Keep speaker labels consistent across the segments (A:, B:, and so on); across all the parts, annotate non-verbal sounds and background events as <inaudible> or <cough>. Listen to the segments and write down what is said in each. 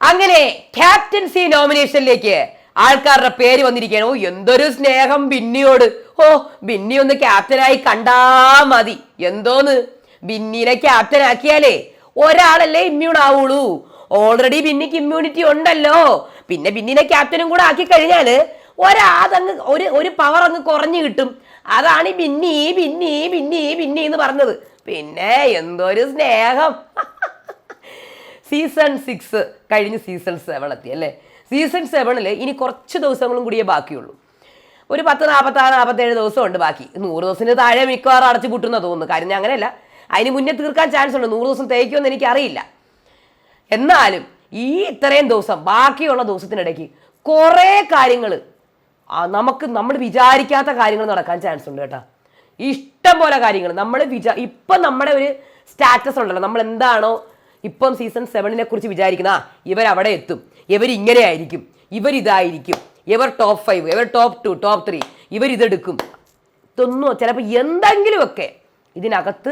A: അങ്ങനെ ക്യാപ്റ്റൻസി നോമിനേഷനിലേക്ക് ആൾക്കാരുടെ പേര് വന്നിരിക്കുകയാണ്. ഓ എന്തൊരു സ്നേഹം ബിന്നിയോട്. ഓ ബിന്നി ഒന്ന് ക്യാപ്റ്റനായി കണ്ടാ മതി. എന്തോന്ന്? ബിന്നിനെ ക്യാപ്റ്റൻ ആക്കിയാലേ ഒരാളല്ലേ ഇമ്മ്യൂൺ ആവുള്ളൂ. ഓൾറെഡി ബിന്നിക്ക് ഇമ്മ്യൂണിറ്റി ഉണ്ടല്ലോ. പിന്നെ ബിന്നിനെ ക്യാപ്റ്റനും കൂടെ ആക്കി കഴിഞ്ഞാൽ ഒരാതങ്ങ് ഒരു ഒരു പവർ അങ്ങ് കുറഞ്ഞു കിട്ടും. അതാണ് ഈ ബിന്നി ബിന്നി ബിന്നി ബിന്നി എന്ന് പറഞ്ഞത്. പിന്നെ എന്തൊരു സ്നേഹം. <laughs> സീസൺ സിക്സ് കഴിഞ്ഞ് സീസൺ സെവൻ എത്തി അല്ലേ? സീസൺ സെവനിൽ ഇനി കുറച്ച് ദിവസങ്ങളും കൂടിയേ ബാക്കിയുള്ളൂ. ഒരു പത്ത് നാൽപ്പത്താറ് നാൽപ്പത്തേഴ് ദിവസം ഉണ്ട് ബാക്കി. നൂറ് ദിവസത്തിന് താഴെ മിക്കവാറും അടച്ചു പൂട്ടുന്ന തോന്നുന്നു. കാര്യം അങ്ങനെയല്ല. അതിന് മുന്നേ തീർക്കാൻ ചാൻസ് ഉണ്ട്. നൂറ് ദിവസം തേക്കുമെന്ന് എനിക്കറിയില്ല. എന്നാലും ഈ ഇത്രയും ദിവസം ബാക്കിയുള്ള ദിവസത്തിനിടയ്ക്ക് കുറേ കാര്യങ്ങൾ നമുക്ക് നമ്മൾ വിചാരിക്കാത്ത കാര്യങ്ങൾ നടക്കാൻ ചാൻസ് ഉണ്ട് കേട്ടോ. ഇഷ്ടം പോലെ കാര്യങ്ങൾ നമ്മൾ വിചാ ഇപ്പം നമ്മുടെ ഒരു സ്റ്റാറ്റസ് ഉണ്ടല്ലോ. നമ്മൾ എന്താണോ ഇപ്പം സീസൺ സെവനിനെ കുറിച്ച് വിചാരിക്കുന്ന ആ ഇവരവിടെ എത്തും. ഇവരിങ്ങനെ ആയിരിക്കും ഇവരിതായിരിക്കും. ഇവർ ടോപ്പ് ഫൈവ് ഇവർ ടോപ്പ് ടു ടോപ്പ് ത്രീ ഇവരിതെടുക്കും. ഇതൊന്നും ചിലപ്പോൾ എന്തെങ്കിലുമൊക്കെ ഇതിനകത്ത്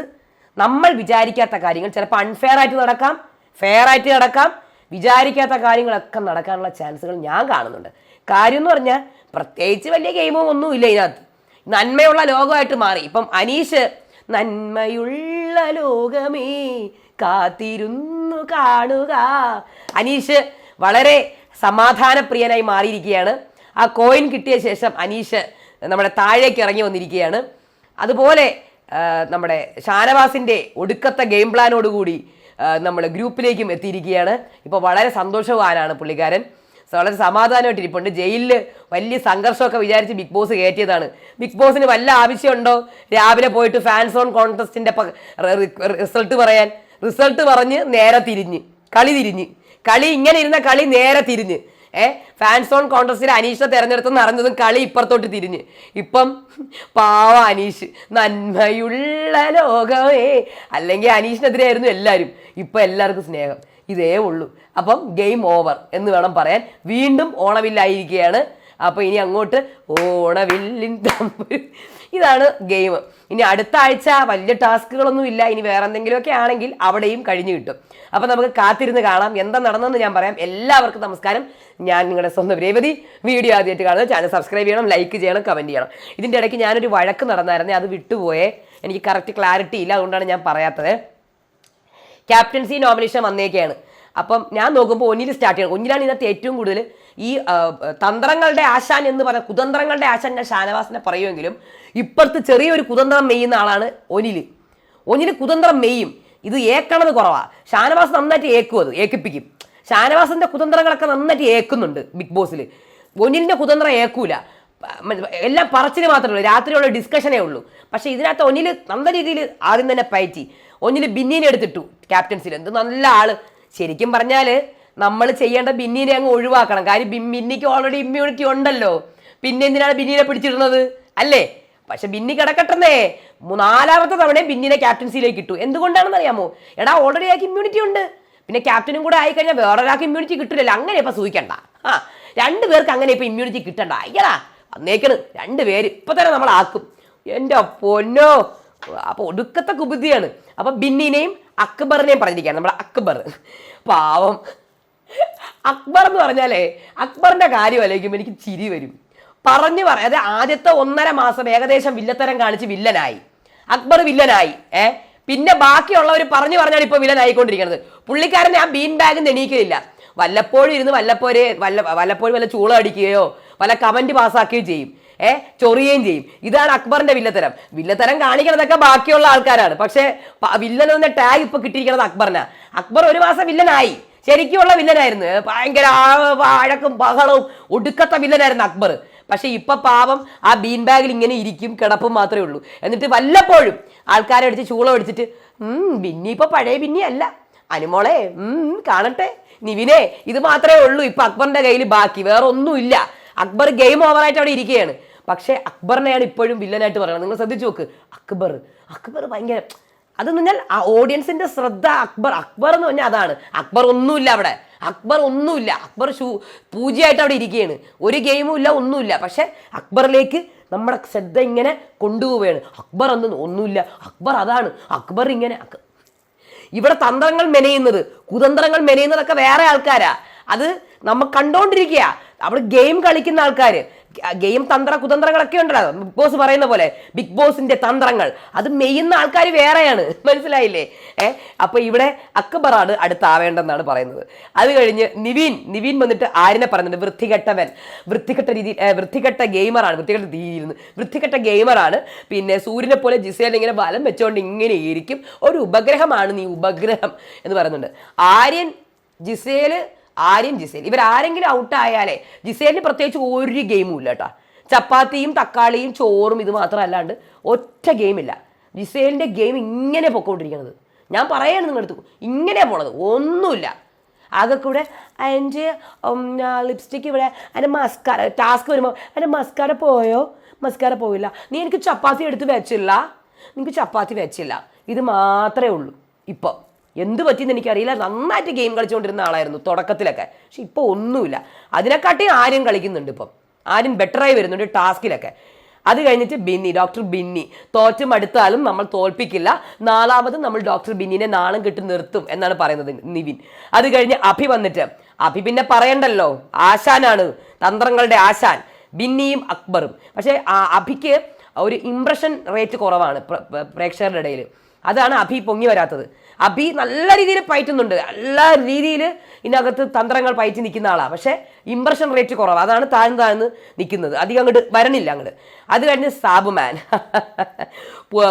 A: നമ്മൾ വിചാരിക്കാത്ത കാര്യങ്ങൾ ചിലപ്പോൾ അൺഫെയർ ആയിട്ട് നടക്കാം ഫെയർ ആയിട്ട് നടക്കാം വിചാരിക്കാത്ത കാര്യങ്ങളൊക്കെ നടക്കാനുള്ള ചാൻസുകൾ ഞാൻ കാണുന്നുണ്ട്. കാര്യം എന്ന് പറഞ്ഞാൽ പ്രത്യേകിച്ച് വലിയ ഗെയിമോ ഒന്നുമില്ല ഇതിനകത്ത്. നന്മയുള്ള ലോകമായിട്ട് മാറി. ഇപ്പം അനീഷ് നന്മയുള്ള ലോകമേ കാത്തിരുന്നു കാണുക. അനീഷ് വളരെ സമാധാനപ്രിയനായി മാറിയിരിക്കുകയാണ്. ആ കോയിൻ കിട്ടിയ ശേഷം അനീഷ് നമ്മുടെ താഴേക്ക് ഇറങ്ങി വന്നിരിക്കുകയാണ്. അതുപോലെ നമ്മുടെ ഷാനവാസിന്റെ ഒടുക്കത്തെ ഗെയിം പ്ലാനോടുകൂടി നമ്മൾ ഗ്രൂപ്പിലേക്കും എത്തിയിരിക്കുകയാണ്. ഇപ്പോൾ വളരെ സന്തോഷവാനാണ് പുള്ളിക്കാരൻ. വളരെ സമാധാനമായിട്ട് ഇരിപ്പുണ്ട്. ജയിലിൽ വലിയ സംഘർഷമൊക്കെ വിചാരിച്ച് ബിഗ് ബോസ് കയറ്റിയതാണ്. ബിഗ് ബോസിന് വല്ല ആവശ്യമുണ്ടോ? രാവിലെ പോയിട്ട് ഫാൻസ് ഓൺ കോൺടെസ്റ്റിന്റെ റിസൾട്ട് പറയാൻ. റിസൾട്ട് പറഞ്ഞ് നേരെ തിരിഞ്ഞ്. കളി തിരിഞ്ഞ്. കളി ഇങ്ങനെ ഇരുന്ന കളി നേരെ തിരിഞ്ഞ്. ഏ? ഫാൻസ് ഓൺ കോൺട്രസ്റ്റിൽ അനീഷിനെ തിരഞ്ഞെടുത്തെന്ന് അറിഞ്ഞതും കളി ഇപ്പുറത്തോട്ട് തിരിഞ്ഞ്. ഇപ്പം പാവ അനീഷ്. നന്മയുള്ള ലോകമേ. അല്ലെങ്കിൽ അനീഷിനെതിരെയായിരുന്നു എല്ലാവരും ഇപ്പം എല്ലാവർക്കും സ്നേഹം. ഇതേ ഉള്ളൂ. അപ്പം ഗെയിം ഓവർ എന്ന് വേണം പറയാൻ. വീണ്ടും ഓണവില്ലായിരിക്കുകയാണ്. അപ്പോൾ ഇനി അങ്ങോട്ട് ഓണവില്ലിൻ ഇതാണ് ഗെയിം ഇനി അടുത്ത ആഴ്ച വലിയ ടാസ്കുകളൊന്നും ഇല്ല. ഇനി വേറെ എന്തെങ്കിലുമൊക്കെ ആണെങ്കിൽ അവിടെയും കഴിഞ്ഞു കിട്ടും. അപ്പോൾ നമുക്ക് കാത്തിരുന്ന് കാണാം. എന്താ നടന്നെന്ന് ഞാൻ പറയാം. എല്ലാവർക്കും നമസ്കാരം. ഞാൻ നിങ്ങളുടെ സ്വന്തം രേവതി. വീഡിയോ ആദ്യമായിട്ട് കാണുന്നത് ചാനൽ സബ്സ്ക്രൈബ് ചെയ്യണം ലൈക്ക് ചെയ്യണം കമന്റ് ചെയ്യണം. ഇതിന്റെ ഇടയ്ക്ക് ഞാനൊരു വഴക്ക് നടന്നായിരുന്നേ. അത് വിട്ടുപോയേ. എനിക്ക് കറക്റ്റ് ക്ലാരിറ്റി ഇല്ല. അതുകൊണ്ടാണ് ഞാൻ പറയാത്തത്. ക്യാപ്റ്റൻസി നോമിനേഷൻ വന്നേക്കാണ്. അപ്പം ഞാൻ നോക്കുമ്പോൾ ഒന്നിൽ സ്റ്റാർട്ട് ചെയ്യണം. ഒന്നിലാണ് ഇതിനകത്ത് ഏറ്റവും കൂടുതൽ ഈ തന്ത്രങ്ങളുടെ ആശാൻ എന്ന് പറഞ്ഞ കുതന്ത്രങ്ങളുടെ ആശാൻ ഞാൻ ഷാനവാസിനെ പറയുമെങ്കിലും ഇപ്പുറത്ത് ചെറിയൊരു കുതന്ത്രം മെയ്യുന്ന ആളാണ് ഒനിൽ ഒനിൽ കുതന്ത്രം മെയ്യും. ഇത് ഏക്കണത് കുറവാണ് ഷാനവാസ് നന്നായിട്ട് ഏക്കും അത് ഏക്കിപ്പിക്കും. ഷാനവാസിന്റെ കുതന്ത്രങ്ങളൊക്കെ നന്നായിട്ട് ഏക്കുന്നുണ്ട് ബിഗ് ബോസിൽ ഒനിലിന്റെ കുതന്ത്രം ഏക്കൂല. എല്ലാം പറച്ചിന് മാത്രമേ ഉള്ളൂ. രാത്രിയുള്ള ഡിസ്കഷനേ ഉള്ളൂ. പക്ഷേ ഇതിനകത്ത് ഒന്നിൽ നല്ല രീതിയിൽ ആദ്യം തന്നെ പയറ്റി. ഒന്നിൽ ബിന്നീനെ എടുത്തിട്ടു ക്യാപ്റ്റൻസിൽ എന്ത് നല്ല ആൾ. ശരിക്കും പറഞ്ഞാൽ നമ്മൾ ചെയ്യേണ്ട ബിന്നീനെ അങ്ങ് ഒഴിവാക്കണം. കാര്യം ബിന്നിക്ക് ഓൾറെഡി ഇമ്മ്യൂണിറ്റി ഉണ്ടല്ലോ. പിന്നെ എന്തിനാണ് ബിന്നീനെ പിടിച്ചിടുന്നത്? അല്ലേ? പക്ഷെ ബിന്നി കിടക്കട്ടെന്നേ. നാലാമത്തെ തവണ ബിന്നിനെ ക്യാപ്റ്റൻസിയിലേക്ക് ഇട്ടു. എന്തുകൊണ്ടാണെന്ന് അറിയാമോ എടാ ഓൾറെഡി ആക്കി ഇമ്മ്യൂണിറ്റി ഉണ്ട്. പിന്നെ ക്യാപ്റ്റനും കൂടെ ആയിക്കഴിഞ്ഞാൽ വേറൊരാൾക്ക് ഇമ്മ്യൂണിറ്റി കിട്ടില്ലല്ലോ അങ്ങനെ ഇപ്പം സൂചിക്കണ്ട. ആ രണ്ട് പേർക്ക് അങ്ങനെ ഇപ്പം ഇമ്മ്യൂണിറ്റി കിട്ടണ്ട. അയ്യടാ. വന്നേക്കണ്. രണ്ട് പേര് ഇപ്പൊ തന്നെ നമ്മൾ ആക്കും. എന്റെ പൊന്നോ. അപ്പൊ ഒടുക്കത്തെ കുബുദ്ധിയാണ്. അപ്പൊ ബിന്നിനെയും അക്ബറിനെയും പറഞ്ഞിരിക്കുകയാണ്. നമ്മുടെ അക്ബർ. പാവം. അക്ബർ എന്ന് പറഞ്ഞാലേ അക്ബറിന്റെ കാര്യം ആലോചിക്കുമ്പോൾ എനിക്ക് ചിരി വരും. പറഞ്ഞു പറയാം അത് ആദ്യത്തെ ഒന്നര മാസം ഏകദേശം വില്ലത്തരം കാണിച്ച് വില്ലനായി. അക്ബർ വില്ലനായി ഏ? പിന്നെ ബാക്കിയുള്ളവർ പറഞ്ഞു പറഞ്ഞാണ് ഇപ്പൊ വില്ലനായിക്കൊണ്ടിരിക്കുന്നത്. പുള്ളിക്കാരനെ ആ ബീൻ ബാഗ് എണീക്കലില്ല. വല്ലപ്പോഴും ഇരുന്ന് വല്ലപ്പോരെ വല്ല വല്ലപ്പോഴും വല്ല ചൂള അടിക്കുകയോ വല്ല കമന്റ് പാസ്സാക്കുകയും ചെയ്യും. ഏ ചൊറിയുകയും ചെയ്യും. ഇതാണ് അക്ബറിന്റെ വില്ലത്തരം. വില്ലത്തരം കാണിക്കണതൊക്കെ ബാക്കിയുള്ള ആൾക്കാരാണ്. പക്ഷേ വില്ലൻ എന്ന ടാഗ് ഇപ്പൊ കിട്ടിയിരിക്കുന്നത് അക്ബറിനാ. അക്ബർ ഒരു മാസം വില്ലനായി. ശരിക്കുമുള്ള വില്ലനായിരുന്നു. ഭയങ്കര അഴക്കും ബഹളവും ഒടുക്കത്തെ വില്ലനായിരുന്നു അക്ബർ. പക്ഷേ ഇപ്പൊ പാവം ആ ബീൻ ബാഗിൽ ഇങ്ങനെ ഇരിക്കും കിടപ്പും മാത്രമേ ഉള്ളൂ. എന്നിട്ട് വല്ലപ്പോഴും ആൾക്കാരെ അടിച്ച് ചൂളം അടിച്ചിട്ട് ബിന്നി ഇപ്പൊ പഴയ ബിന്നി അല്ല. അനുമോളെ കാണട്ടെ. നിവിനെ ഇത് മാത്രമേ ഉള്ളൂ ഇപ്പൊ അക്ബറിന്റെ കയ്യിൽ ബാക്കി. വേറെ ഒന്നുമില്ല. അക്ബർ ഗെയിം ഓവറായിട്ട് അവിടെ ഇരിക്കുകയാണ്. പക്ഷേ അക്ബറിനെയാണ് ഇപ്പോഴും വില്ലനായിട്ട് പറയുന്നത്. നിങ്ങൾ ശ്രദ്ധിച്ചു നോക്ക്. അക്ബർ. അക്ബർ ഭയങ്കര അതെന്ന് പറഞ്ഞാൽ ആ ഓഡിയൻസിന്റെ ശ്രദ്ധ അക്ബർ. അക്ബർ എന്ന് പറഞ്ഞാൽ അതാണ്. അക്ബർ ഒന്നുമില്ല അവിടെ. അക്ബർ ഒന്നുമില്ല. അക്ബർ ഷൂ പൂജയായിട്ട് അവിടെ ഇരിക്കുകയാണ്. ഒരു ഗെയിമും ഇല്ല ഒന്നുമില്ല. പക്ഷെ അക്ബറിലേക്ക് നമ്മുടെ ശ്രദ്ധ ഇങ്ങനെ കൊണ്ടുപോവുകയാണ്. അക്ബർ എന്ന് ഒന്നുമില്ല. അക്ബർ അതാണ്. അക്ബർ ഇങ്ങനെ ഇവിടെ തന്ത്രങ്ങൾ മെനയുന്നത് കുതന്ത്രങ്ങൾ മെനയുന്നതൊക്കെ വേറെ ആൾക്കാരാ. അത് നമ്മൾ കണ്ടോണ്ടിരിക്കുക അവിടെ ഗെയിം കളിക്കുന്ന ആൾക്കാർ ഗെയിം തന്ത്ര കുതന്ത്രങ്ങളൊക്കെ ഉണ്ടല്ലോ. ബിഗ് ബോസ് പറയുന്ന പോലെ ബിഗ് ബോസിന്റെ തന്ത്രങ്ങൾ. അത് മെയ്യുന്ന ആൾക്കാർ വേറെയാണ്. <laughs> മനസ്സിലായില്ലേ? ഏ? അപ്പൊ ഇവിടെ അക്ബറാണ് അടുത്താവേണ്ടെന്നാണ് പറയുന്നത്. അത് കഴിഞ്ഞ് നിവീൻ നിവീൻ വന്നിട്ട് ആരിനെ പറയുന്നുണ്ട് വൃത്തികെട്ടവൻ. വൃത്തികെട്ട രീതി വൃത്തികെട്ട ഗെയിമറാണ് വൃത്തികെട്ട രീതിയിൽ വൃത്തികെട്ട ഗെയിമറാണ് പിന്നെ സൂര്യനെ പോലെ ജിസേൽ ഇങ്ങനെ വലം വെച്ചുകൊണ്ട് ഇങ്ങനെ ഇരിക്കും. ഒരു ഉപഗ്രഹമാണ് നീ ഉപഗ്രഹം എന്ന് പറയുന്നുണ്ട്. Aryan Gizele Aryan Gizele. ഇവർ ആരെങ്കിലും ഔട്ട് ആയാലേ ജിസേലിന് പ്രത്യേകിച്ച് ഒരു ഗെയിമും ഇല്ല കേട്ടോ ചപ്പാത്തിയും തക്കാളിയും ചോറും ഇത് മാത്രമല്ലാണ്ട് ഒറ്റ ഗെയിമില്ല ജിസേലിന്റെ ഗെയിം ഇങ്ങനെ പൊക്കോണ്ടിരിക്കുന്നത് ഞാൻ പറയാണ് നിങ്ങളുടെ അടുത്ത് ഇങ്ങനെ പോണത്. ഒന്നുമില്ല. ആകെ കൂടെ അതിന്റെ ലിപ്സ്റ്റിക്ക് ഇവിടെ അതിന്റെ മസ്കാര ടാസ്ക് വരുമ്പോൾ അതിന്റെ മസ്കാര പോയോ? മസ്കാര പോയില്ല. നീ എനിക്ക് ചപ്പാത്തി എടുത്ത് വെച്ചില്ല. നിനക്ക് ചപ്പാത്തി വെച്ചില്ല. ഇത് മാത്രമേ ഉള്ളൂ. ഇപ്പോൾ എന്ത് പറ്റിയെന്ന് എനിക്കറിയില്ല. നന്നായിട്ട് ഗെയിം കളിച്ചുകൊണ്ടിരുന്ന ആളായിരുന്നു തുടക്കത്തിലൊക്കെ. പക്ഷെ ഇപ്പോൾ ഒന്നുമില്ല. അതിനെക്കാട്ടി ആരും കളിക്കുന്നുണ്ട് ഇപ്പം. ആരും ബെറ്ററായി വരുന്നുണ്ട് ടാസ്കിലൊക്കെ. അത് കഴിഞ്ഞിട്ട് ബിന്നി ഡോക്ടർ ബിന്നി. തോറ്റും അടുത്താലും നമ്മൾ തോൽപ്പിക്കില്ല. നാലാമത് നമ്മൾ ഡോക്ടർ ബിന്നിനെ നാളും കിട്ടി നിർത്തും എന്നാണ് പറയുന്നത് നിവിൻ. അത് കഴിഞ്ഞ് അഭി വന്നിട്ട് അഭി പിന്നെ പറയണ്ടല്ലോ ആശാനാണ് തന്ത്രങ്ങളുടെ ആശാൻ. ബിന്നിയും അക്ബറും. പക്ഷേ അഭിക്ക് ഒരു ഇംപ്രഷൻ റേറ്റ് കുറവാണ് പ്ര- പ്ര- പ്രേക്ഷകരുടെ ഇടയിൽ അതാണ് അഭി പൊങ്ങി വരാത്തത്. അഭി നല്ല രീതിയിൽ പയറ്റുന്നുണ്ട്. നല്ല രീതിയിൽ ഇതിനകത്ത് തന്ത്രങ്ങൾ പയറ്റി നിൽക്കുന്ന ആളാണ് പക്ഷേ ഇമ്പ്രഷൻ റേറ്റ് കുറവാണ് അതാണ് താഴ്ന്ന് താഴ്ന്ന് നിൽക്കുന്നത്. അധികം അങ്ങോട്ട് വരണില്ല അങ്ങോട്ട്. അത് കഴിഞ്ഞ് സാബുമാൻ.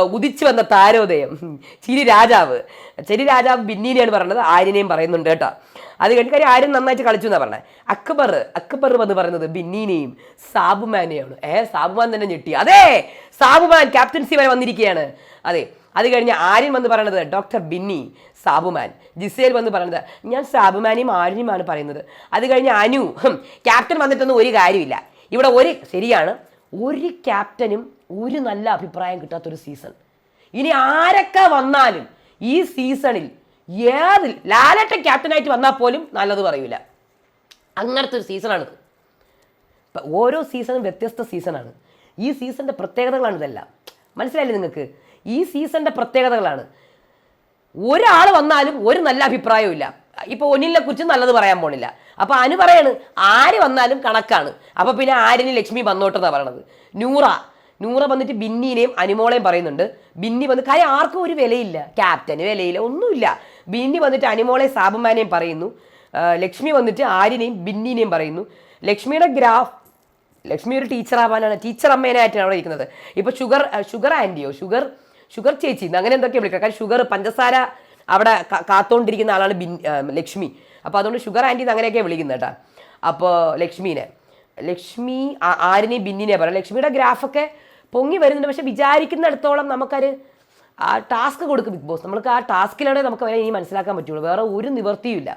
A: ഉദിച്ചു വന്ന താരോദയം. ചിരി രാജാവ്. ചിരി രാജാവ് ബിന്നീനെയാണ് പറയുന്നത്. ആര്യനെയും പറയുന്നുണ്ട് കേട്ടോ. അത് കഴിഞ്ഞ് കാര്യം ആരും നന്നായിട്ട് കളിച്ചു എന്നാണ് പറഞ്ഞത് അക്ബർ അക്ബർ എന്ന് പറയുന്നത് ബിന്നീനെയും സാബുമാനെയാണ്. ഏ സാബുമാൻ തന്നെ ഞെട്ടി. അതെ സാബുമാൻ ക്യാപ്റ്റൻസി വരെ വന്നിരിക്കുകയാണ്. അതെ. അത് കഴിഞ്ഞ് ആര്യൻ വന്ന് പറയണത് ഡോക്ടർ ബിന്നി സാബുമാൻ ജിസേൽ വന്ന് പറയണത് ഞാൻ സാബുമാനെയും ആര്യനുമാണ് പറയുന്നത്. അത് കഴിഞ്ഞ് അനു ക്യാപ്റ്റൻ വന്നിട്ടൊന്നും ഒരു കാര്യമില്ല. ഇവിടെ ഒരു ശരിയാണ് ഒരു ക്യാപ്റ്റനും ഒരു നല്ല അഭിപ്രായം കിട്ടാത്തൊരു സീസൺ. ഇനി ആരൊക്കെ വന്നാലും ഈ സീസണിൽ ഏത് ലാലട്ട ക്യാപ്റ്റനായിട്ട് വന്നാൽ പോലും നല്ലത് പറയൂല. അങ്ങനത്തെ ഒരു സീസണാണിത്. ഓരോ സീസണും വ്യത്യസ്ത സീസണാണ്. ഈ സീസണിന്റെ പ്രത്യേകതകളാണ് ഇതെല്ലാം മനസ്സിലായില്ലേ നിങ്ങൾക്ക്? ഈ സീസണിന്റെ പ്രത്യേകതകളാണ്. ഒരാൾ വന്നാലും ഒരു നല്ല അഭിപ്രായവും ഇല്ല. ഇപ്പോൾ ഒന്നിനെ കുറിച്ച് നല്ലത് പറയാൻ പോണില്ല. അപ്പോൾ അനു പറയാണ് ആര് വന്നാലും കണക്കാണ്. അപ്പോൾ പിന്നെ ആരിന് ലക്ഷ്മി വന്നോട്ടെന്നാണ് പറയണത്. നൂറ. നൂറ വന്നിട്ട് ബിന്നിനെയും അനുമോളെയും പറയുന്നുണ്ട്. ബിന്നി വന്ന് കാര്യം ആർക്കും ഒരു വിലയില്ല. ക്യാപ്റ്റന് വിലയില്ല ഒന്നുമില്ല. ബിന്നി വന്നിട്ട് അനുമോളെയും സാബുമാനെയും പറയുന്നു. ലക്ഷ്മി വന്നിട്ട് ആര്യനെയും ബിന്നിനെയും പറയുന്നു. ലക്ഷ്മിയുടെ ഗ്രാഫ് ലക്ഷ്മി ഒരു ടീച്ചർ ആവാനാണ് ടീച്ചർ അമ്മേനായിട്ടാണ് അവിടെ ഇരിക്കുന്നത്. ഇപ്പോൾ ഷുഗർ ഷുഗർ ആന്റിയോ ഷുഗർ ഷുഗർ ചേച്ചി അങ്ങനെ എന്തൊക്കെ വിളിക്കുക കാരണം ഷുഗർ പഞ്ചസാര അവിടെ കാത്തോണ്ടിരിക്കുന്ന ആളാണ് ബിൻ ലക്ഷ്മി. അപ്പോൾ അതുകൊണ്ട് ഷുഗർ ആന്റി അങ്ങനെയൊക്കെ വിളിക്കുന്നത് കേട്ടോ. അപ്പോൾ ലക്ഷ്മീനെ. ലക്ഷ്മി ആരിനെയും ബിന്നിനെ പറയാം. ലക്ഷ്മിയുടെ ഗ്രാഫൊക്കെ പൊങ്ങി വരുന്നുണ്ട്. പക്ഷെ വിചാരിക്കുന്നിടത്തോളം നമുക്കൊരു ആ ടാസ്ക് കൊടുക്കും ബിഗ് ബോസ്. നമുക്ക് ആ ടാസ്കിലൂടെ നമുക്ക് അവരെ ഇനി മനസ്സിലാക്കാൻ പറ്റുള്ളൂ. വേറെ ഒരു നിവർത്തിയുമില്ല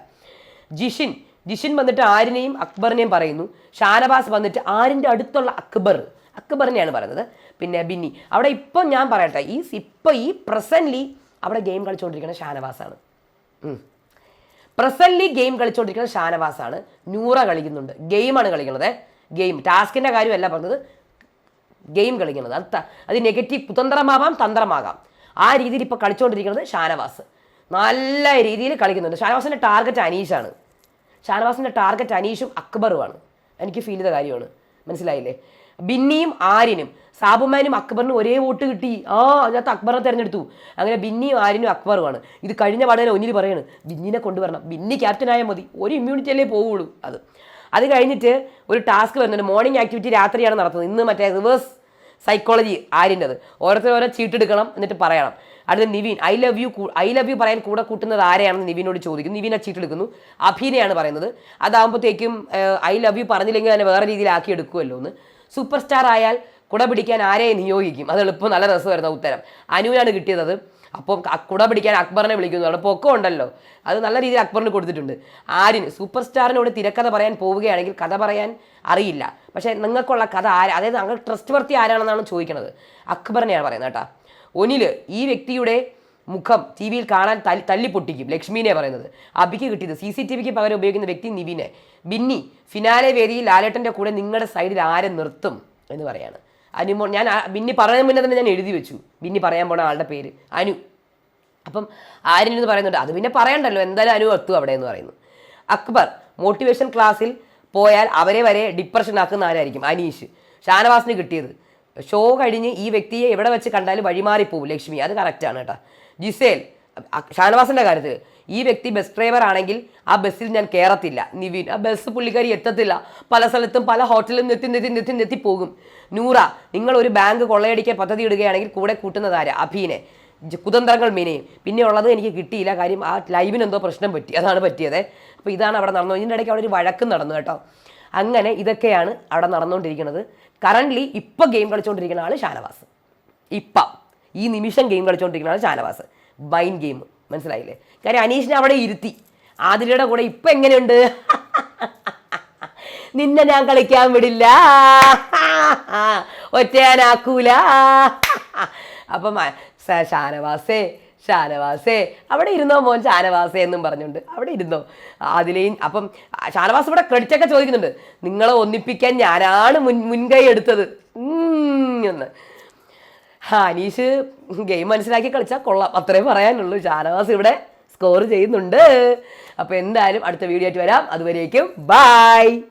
A: ജിഷിൻ ജിഷിൻ വന്നിട്ട് ആരിനെയും അക്ബറിനെയും പറയുന്നു. ഷാനവാസ് വന്നിട്ട് ആരിന്റെ അടുത്തുള്ള അക്ബർ അക്ബറിനെയാണ് പറയുന്നത് പിന്നെ ബിന്നി. അവിടെ ഇപ്പം ഞാൻ പറയട്ടെ ഈ ഇപ്പം ഈ പ്രസന്റ്ലി അവിടെ ഗെയിം കളിച്ചുകൊണ്ടിരിക്കുന്ന ഷാനവാസാണ്. പ്രസന്റ്ലി ഗെയിം കളിച്ചുകൊണ്ടിരിക്കുന്ന ഷാനവാസാണ് നൂറ കളിക്കുന്നുണ്ട്. ഗെയിമാണ് കളിക്കുന്നത് ഗെയിം ടാസ്കിന്റെ കാര്യമല്ല പറഞ്ഞത്. ഗെയിം കളിക്കുന്നത് അത് അത് നെഗറ്റീവ് കുതന്ത്രമാവാം തന്ത്രമാകാം. ആ രീതിയിൽ ഇപ്പോൾ കളിച്ചുകൊണ്ടിരിക്കുന്നത് ഷാനവാസ്. നല്ല രീതിയിൽ കളിക്കുന്നുണ്ട്. ഷാനവാസിന്റെ ടാർഗറ്റ് അനീഷാണ്. ഷാനവാസിന്റെ ടാർഗറ്റ് അനീഷും അക്ബറുമാണ്. എനിക്ക് ഫീൽ ചെയ്ത കാര്യമാണ്. മനസ്സിലായില്ലേ? ബിന്നിയും ആര്യനും സാബുമാനും അക്ബറിനും ഒരേ വോട്ട് കിട്ടി. ആ അതിനകത്ത് അക്ബറിനെ തിരഞ്ഞെടുത്തു. അങ്ങനെ ബിന്നിയും ആര്യനും അക്ബറുമാണ്. ഇത് കഴിഞ്ഞ പാടനെ ഒന്നിൽ പറയാണ് ബിന്നിനെ കൊണ്ടുവരണം. ബിന്നി ക്യാപ്റ്റനായ മതി. ഒരു ഇമ്മ്യൂണിറ്റി അല്ലേ പോവുള്ളൂ. അത്. അത് കഴിഞ്ഞിട്ട് ഒരു ടാസ്ക് വരുന്നുണ്ട്. മോർണിംഗ് ആക്ടിവിറ്റി രാത്രിയാണ് നടത്തുന്നത്. ഇന്ന് മറ്റേ റിവേഴ്സ് സൈക്കോളജി ആര്യന്റെത്. ഓരോരുത്തർ ഓരോ ചീട്ടെടുക്കണം എന്നിട്ട് പറയണം. അടുത്ത Nivin I love you I love you പറയാൻ കൂടെ കൂട്ടുന്നത് ആരെയാണെന്ന് നിവിനോട് ചോദിക്കും നിവിൻ ആ ചീട്ടെടുക്കുന്നു. അഭിനയാണ് പറയുന്നത്. അതാകുമ്പോഴത്തേക്കും ഐ ലവ് യു പറഞ്ഞില്ലെങ്കിൽ അതിനെ വേറെ രീതിയിലാക്കി എടുക്കുമല്ലോ എന്ന്. സൂപ്പർ സ്റ്റാർ ആയാൽ കുട പിടിക്കാൻ ആരെ നിയോഗിക്കും? അത് എളുപ്പം നല്ല രസമായിരുന്നു ഉത്തരം. അനുവിനാണ് കിട്ടിയത്. അത് അപ്പോൾ കുട പിടിക്കാൻ അക്ബറിനെ വിളിക്കുന്നു. അവിടെ പൊക്കം ഉണ്ടല്ലോ. അത് നല്ല രീതിയിൽ അക്ബറിന് കൊടുത്തിട്ടുണ്ട്. ആര്യന് സൂപ്പർ സ്റ്റാറിനോട് തിരക്കഥ പറയാൻ പോവുകയാണെങ്കിൽ കഥ പറയാൻ അറിയില്ല. പക്ഷേ നിങ്ങൾക്കുള്ള കഥ ആര് അതായത് നിങ്ങൾ ട്രസ്റ്റ് വർത്തി ആരാണെന്നാണ് ചോദിക്കുന്നത് അക്ബറിനെയാണ് പറയുന്നത് കേട്ടോ. ഒനിൽ ഈ വ്യക്തിയുടെ മുഖം ടി വിയിൽ കാണാൻ തല്ലി തല്ലി പൊട്ടിക്കും ലക്ഷ്മിനെ പറയുന്നത്. അബിക്ക് കിട്ടിയത് സി സി ടി വിക്ക് പകരം ഉപയോഗിക്കുന്ന വ്യക്തി നിവിനെ. ബിന്നി ഫിനാലെ വേദിയിൽ ലാലേട്ടന്റെ കൂടെ നിങ്ങളുടെ സൈഡിൽ ആരെ നിർത്തും എന്ന് പറയാണ്. അനുമോ ഞാൻ ബിന്നി പറയാൻ മുന്നേ തന്നെ ഞാൻ എഴുതി വെച്ചു. ബിന്നി പറയാൻ പോണ ആളുടെ പേര് അനു. അപ്പം ആരിനെന്ന് പറയുന്നുണ്ട് അത് പിന്നെ പറയണ്ടല്ലോ എന്തായാലും അനു എത്തും അവിടെ എന്ന് പറയുന്നു. അക്ബർ മോട്ടിവേഷൻ ക്ലാസ്സിൽ പോയാൽ അവരെ വരെ ഡിപ്രഷൻ ആക്കുന്ന ആരായിരിക്കും? അനീഷ്. ഷാനവാസിന് കിട്ടിയത് ഷോ കഴിഞ്ഞ് ഈ വ്യക്തിയെ എവിടെ വെച്ച് കണ്ടാലും വഴിമാറിപ്പോവും ലക്ഷ്മി. അത് കറക്റ്റാണ് കേട്ടോ. ജിസേൽ ഷാനവാസിന്റെ കാര്യത്തിൽ ഈ വ്യക്തി ബസ് ഡ്രൈവർ ആണെങ്കിൽ ആ ബസ്സിൽ ഞാൻ കയറത്തില്ല നിവിൻ ആ ബസ് പുള്ളിക്കാരി എത്തത്തില്ല. പല സ്ഥലത്തും പല ഹോട്ടലിലും നിർത്തി നിർത്തി നിർത്തി നിർത്തി പോകും. നൂറ നിങ്ങൾ ഒരു ബാങ്ക് കൊള്ളയടിക്കാൻ പദ്ധതി ഇടുകയാണെങ്കിൽ കൂടെ കൂട്ടുന്നതാരാ അഭീനെ. കുതന്ത്രങ്ങൾ മീനെയും. പിന്നെ ഉള്ളത് എനിക്ക് കിട്ടിയില്ല. കാര്യം ആ ലൈവിനെന്തോ പ്രശ്നം പറ്റി. അതാണ് പറ്റിയത്. അപ്പോൾ ഇതാണ് അവിടെ നടന്നത്. ഇതിന്റെ ഇടയ്ക്ക് അവിടെ ഒരു വഴക്കും നടന്നു കേട്ടോ. അങ്ങനെ ഇതൊക്കെയാണ് അവിടെ നടന്നുകൊണ്ടിരിക്കുന്നത്. കറന്റ്ലി ഇപ്പോൾ ഗെയിം കളിച്ചുകൊണ്ടിരിക്കുന്ന ആൾ ഷാനവാസ്. ഇപ്പം ഈ നിമിഷം ഗെയിം കളിച്ചുകൊണ്ടിരിക്കുന്ന ആൾ ഷാനവാസ്. ബൈൻ ഗെയിം മനസ്സിലായില്ലേ? കാര്യം അനീഷിനെ അവിടെ ഇരുത്തി. ആതിരയുടെ കൂടെ ഇപ്പം എങ്ങനെയുണ്ട്? <laughs> നിന്നെ ഞാൻ കളിക്കാൻ വിടില്ല. <laughs> ഒറ്റയാനാക്കൂല <laughs> അപ്പം ഷാനവാസേ ഷാനവാസേ അവിടെ ഇരുന്നോ മോൻ ഷാനവാസേ എന്നും പറഞ്ഞുകൊണ്ട്. അവിടെ ഇരുന്നോ. അതിലെയും അപ്പം ഷാനവാസ് ഇവിടെ ക്രെഡിറ്റ് ഒക്കെ ചോദിക്കുന്നുണ്ട്. നിങ്ങളെ ഒന്നിപ്പിക്കാൻ ഞാനാണ് മുൻ മുൻകൈ എടുത്തത്. എന്ന്. ഹാനീഷ് ഗെയിം മനസ്സിലാക്കി കളിച്ചാൽ കൊള്ളാം. അത്രയും പറയാനുള്ളൂ. ഷാനവാസ് ഇവിടെ സ്കോർ ചെയ്യുന്നുണ്ട്. അപ്പോൾ എന്തായാലും അടുത്ത വീഡിയോ ആയിട്ട് വരാം. അതുവരേക്കും ബൈ